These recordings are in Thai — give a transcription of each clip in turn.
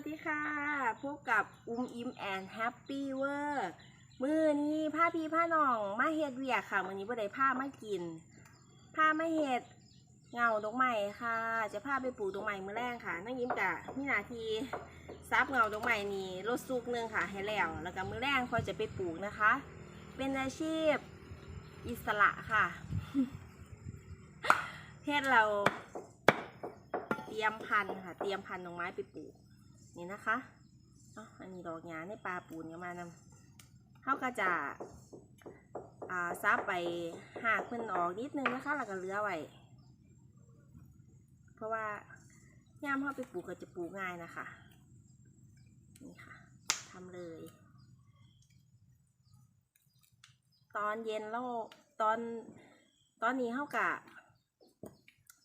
วัสดีค่ะ พบกับอุ้มอิมแอนแฮปปี้เวอร์มือนี้ผ้าพี่ผ้าน้องมาเฮ็ดเวียค่ะมือนี้บ่ได้ผ้ามากินผ้ามาเฮ็ดเงาดอกไม้ค่ะ จะพาไปปลูกดอกไม้มือแรกค่ะน้องยิ้มกะมีหนาทีซับเงาดอกไม้นี่รถซุกนึงค่ะให้แล้ว แล้วก็มือแรกพอยจะไปปลูกนะคะ เป็นอาชีพอิสระค่ะเฮ็ดเราเตรียมพันธุ์ค่ะ เตรียมพันธุ์ดอกไม้ไปปลูก นี่นะคะอ๋ออันนี้ดอกหญ้าในปลาปูนกันมานำเขาก็จะอ่าซับไปหากเพิ่นออกนิดนึงนะคะแล้วก็เหลือไว้เพราะว่าย่ามเขาไปปลูกก็จะปลูกง่ายนะคะนี่ค่ะทำเลย ตอนเย็นแล้วตอนตอนนี้เขากะ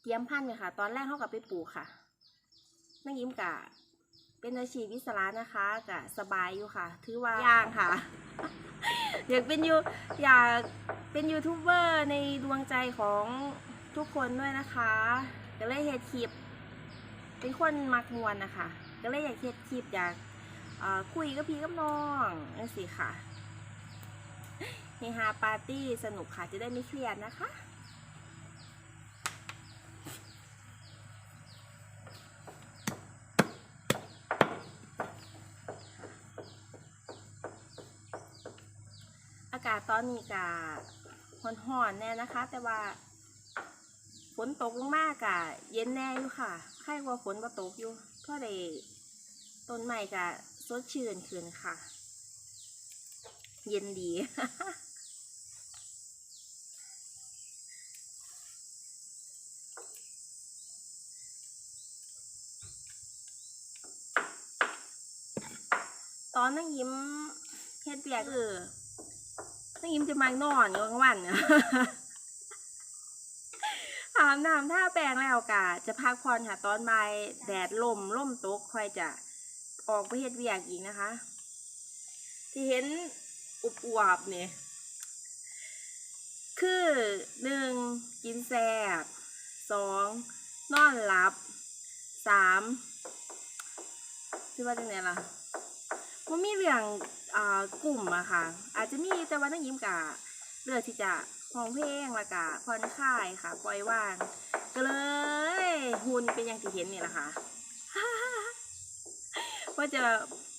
เตรียมพันธุ์เลยค่ะ ตอนแรกเขากับไปปลูกค่ะนักยิ้มกะ เป็นอาชีพอิสระนะคะกะสบายอยู่ค่ะ ถือว่าย่างค่ะ อยากเป็นยูอยากเป็นยูทูบเบอร์ในดวงใจของทุกคนด้วยนะคะก็เลยเฮ็ดคลิป เป็นคนมักมวนนะคะก็เลยอยากเฮ็ดคลิปอยากเอ่อคุยกับพี่กับน้องนั่นสิค่ะเฮฮาปาร์ตี้สนุกค่ะจะได้ไม่เครียดนะคะากาศตอนนี้กะห่อนๆแน่นะคะ แต่ว่าฝนตกลงมากกะเย็นแน่อยู่ค่ะใครกว่าฝนมาตกอยู่เพราะได้ต้นใหม่กะสดชื่นขึ้นค่ะ เย็นดีตอนนั่งยิ้มเฮ็ดเบียกเออ นั่งยิ้มจะมานอนกลางวันอาบน้ำท่าแปรงแล้วกะจะพักผ่อนค่ะตอนบ่ายแดดลมล่มตกค่อยจะออกไปเฮ็ดเวียกอีกนะคะ ที่เห็นอุบอวบเนี่ยคือหนึ่งกินแซ่บสองนอนหลับสามคือว่าจังไงล่ะ มันมีเรื่องอ่ากลุ่มอะค่ะ อาจจะมีแต่ว่านักยิ้มกะเลือกที่จะห้องเพลงและกะผ่อนคลายค่ะ ปล่อยวางก็เลยหุ่นเป็นอย่างที่เห็นนี่แหละค่ะว่าจะ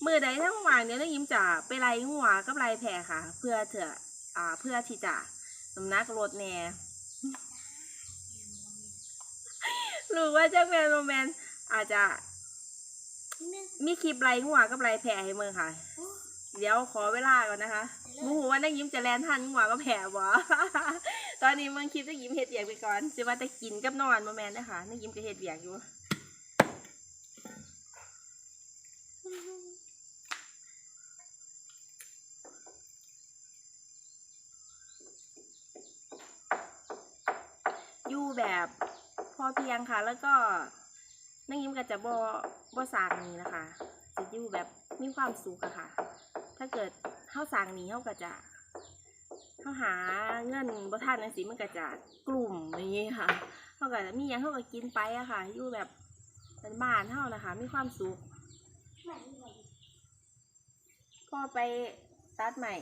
มือใดทั้งวันเนี่ยนักยิ้มจะไปไล่หัวกับไล่แผลค่ะ เพื่อเถอะอ่าเพื่อที่จะน้ำหนักลดแน่รือว่าจะแมนโรแมนอาจจะ มีคลิปไล่หัวกับไล่แผลให้เมืองค่ะ เดี๋ยวขอเวลาก่อนนะคะมูหูว่านักยิ้มจะแลนทันหัวกับแผลบ่ตอนนี้เมืองคลิปนักยิ้มเฮ็ดเบียกไปก่อนจะว่าแต่กินกับนอนโมแมนนะคะนักยิ้มก็เฮ็ดเบียกอยู่อยู่แบบพอเพียงค่ะแล้วก็ นักยิ้มก็จะบ่บ่สร้างนี้นะคะจะอยู่แบบมีความสุขอะค่ะ ถ้าเกิดเข้าสร้างนี้เขาก็จะเข้าหาเงินบ่ทันจังซี่มันก็จะกลุ่มอย่างงี้ค่ะเขาก็จะมีหยังเขาก็กินไปอะค่ะ อยู่แบบเป็นบ้านเฮานะคะมีความสุขพ่อไปตัดใหม่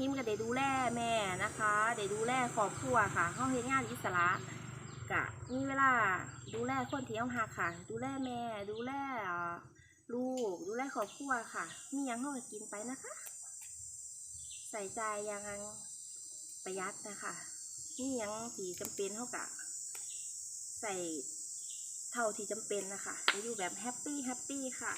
ยิ้มก็ได้ดูแลแม่นะคะได้ดูแลครอบครัวค่ะเขาเฮ็ดงานอิสระกะมีเวลาดูแลคนที่เขาหักค่ะ ดูแลแม่ ดูแลลูก ดูแลครอบครัวค่ะ มียังเขาก็กินไปนะคะ ใส่ใจยังประหยัดนะคะมียังที่จำเป็นเขากะใส่เท่าที่จำเป็นนะคะจะอยู่แบบแฮปปี้แฮปปี้ค่ะ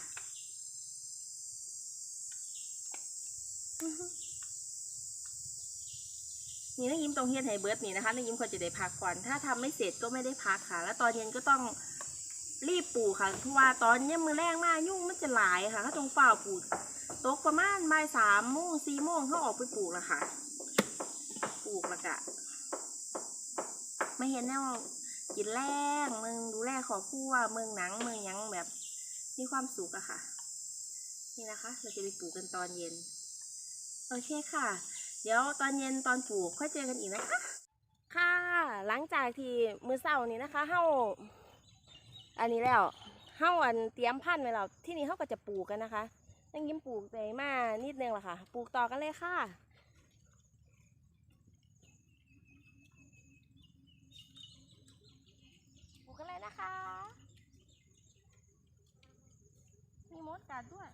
นี่นักยิ้มตรงเฮียนไฮเบิร์ดนี่นะคะนักยิ้มควรจะได้พักก่อน ถ้าทำไม่เสร็จก็ไม่ได้พักค่ะ แล้วตอนเย็นก็ต้องรีบปลูกค่ะ เพราะว่าตอนเนี้ยมือแรงมากยุ่งมันจะหลายค่ะ ถ้าตรงเปล่าปลูกตกประมาณบ่ายสามโมงสี่โมงเขาออกไปปลูกแล้วค่ะ ปลูกแล้วกะไม่เห็นแน่ว่ากินแรงมึงดูแลครอบครัวมึงหนังมึงยังแบบมีความสุขอะค่ะ นี่นะคะ เราจะไปปลูกกันตอนเย็น โอเคค่ะ เดี๋ยวตอนเย็นตอนปลูกค่อยเจอกันอีกนะคะ ค่ะ หลังจากที่มือเศร้านี้นะคะเฮาอันนี้แล้วเฮาอันเตรียมพันธุ์ไว้แล้วที่นี่เฮาก็จะปลูกกันนะคะนั่งยิ้มปลูกไปมานิดนึงละค่ะ ปลูกต่อกันเลยค่ะปลูกกันเลยนะคะ มีมดกัดด้วย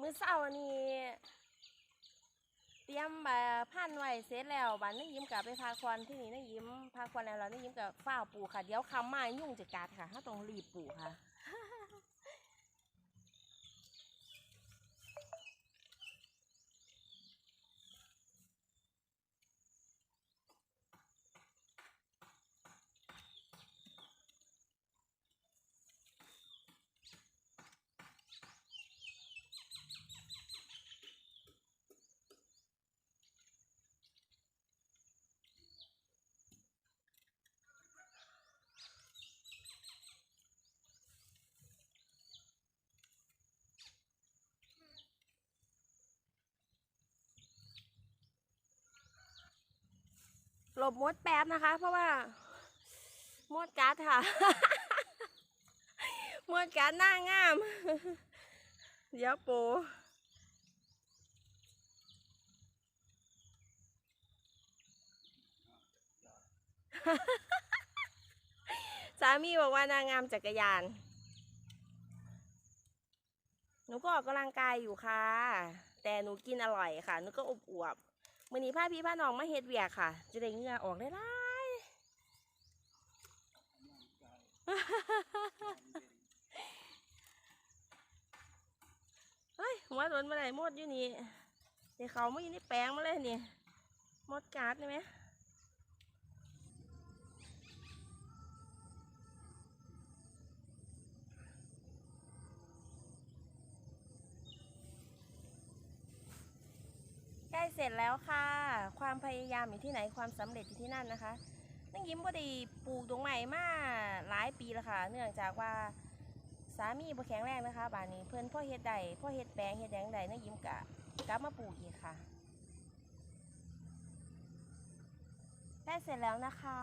มือเศร้านี้เตรียมแบบพันไว้เสร็จแล้วบันนี่ยิ้มกับไปพาควันที่นี่นี่ยิ้มพาควันแล้วเรานั่งยิ้มกับฝ้าปูค่ะเดี๋ยวคำมายุ่งจะกัดค่ะถ้าต้องรีบปูค่ะ หล บมดแป๊บนะคะ เพราะว่า มดกัดค่ะ มดกัดหน้างาม เดี๋ยวปูสามีบอกว่านางงามจักรยาน หนูก็ออกกำลังกายอยู่ค่ะ แต่หนูกินอร่อยค่ะ หนูก็อบอวบ มือนี้พาพี่ผ้าน้องมาเฮ็ดเวียค่ะ จะได้เงื่อออกได้ล่ายเฮ้ยหัวโดนมาไหนมดอยู่นี่เดี๋ยวเขาไม่อยู่ในแปลงมาเลยนี่มดกัดใช่ไหม ร็จแล้วค่ะ ความพยายามอยู่ที่ไหนความสำเร็จอยู่ที่นั่นนะคะนั่งยิ้มบ่ได้ปลูกดอกไม้มาหลายปีแล้วค่ะ เนื่องจากว่าสามีบ่แข็งแรงนะคะบ้านนี้เพื่อนพ่อเฮ็ดใดพ่อเฮ็ดแปลงเฮ็ดแดงใดนั่งยิ้มกะกลับมาปลูกอีกค่ะได้เสร็จแล้วนะคะ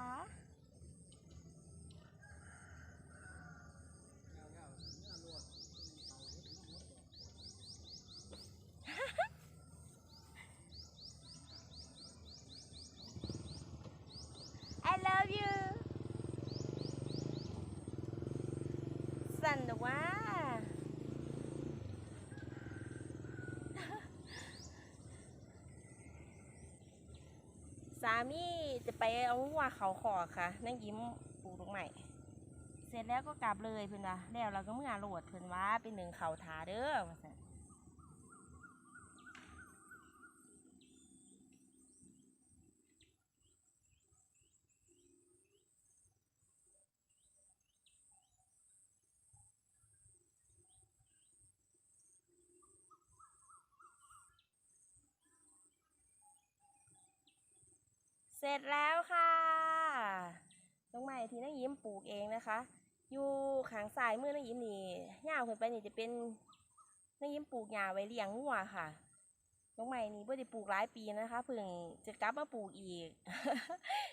ามีจะไปเอาวัวเขาขอค่ะนั่งยิ้มปลูกตรงใหม่ เสร็จแล้วก็กลับเลยเพื่อนว่าแล้วเราก็เมื่อโหลดเพื่อนว่าเป็นหนึ่งเขาทาเด้อว่าสั่น เสร็จแล้วค่ะดอกไม้ที่นางยิ้มปลูกเองนะคะ อยู่ขางซ้ายมือนางยิ้มนี่ย่าขึ้นไปนี่จะเป็นนางยิ้มปลูกหญ้าไว้เลี้ยงงัวค่ะดอกไม้นี่เ่ได้ปลูกหลายปีนะคะเพิ่งจะกลับมาปลูกอีก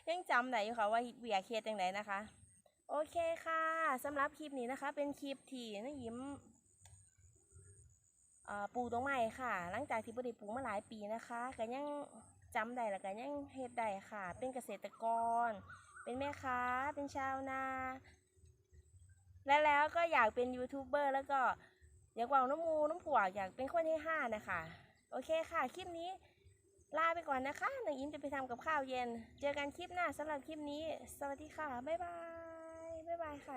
ยังจำได้อยู่ค่ะว่าเวียเคสจังไดนะคะ โอเคค่ะสำหรับคลิปนี้นะคะ เป็นคลิปที่น้ายิ้มปลูกตรงใหม่ค่ะ หลังจากที่บ่ได้ปลูกมาหลายปีนะคะก็ยัง จำได้แล้วก็ยังเฮ็ดได้ค่ะ เป็นเกษตรกร เป็นแม่ค้า เป็นชาวนา และแล้วก็อยากเป็นยูทูบเบอร์แล้วก็อยากว่าน้ำมูน้ำผัวอยากเป็นคนที่ห้านะคะ โอเคค่ะ คลิปนี้ลาไปก่อนนะคะน้องยิ้มจะไปทำกับข้าวเย็น เจอกันคลิปหน้าสำหรับคลิปนี้ สวัสดีค่ะ บ๊ายบาย บ๊ายบายค่ะ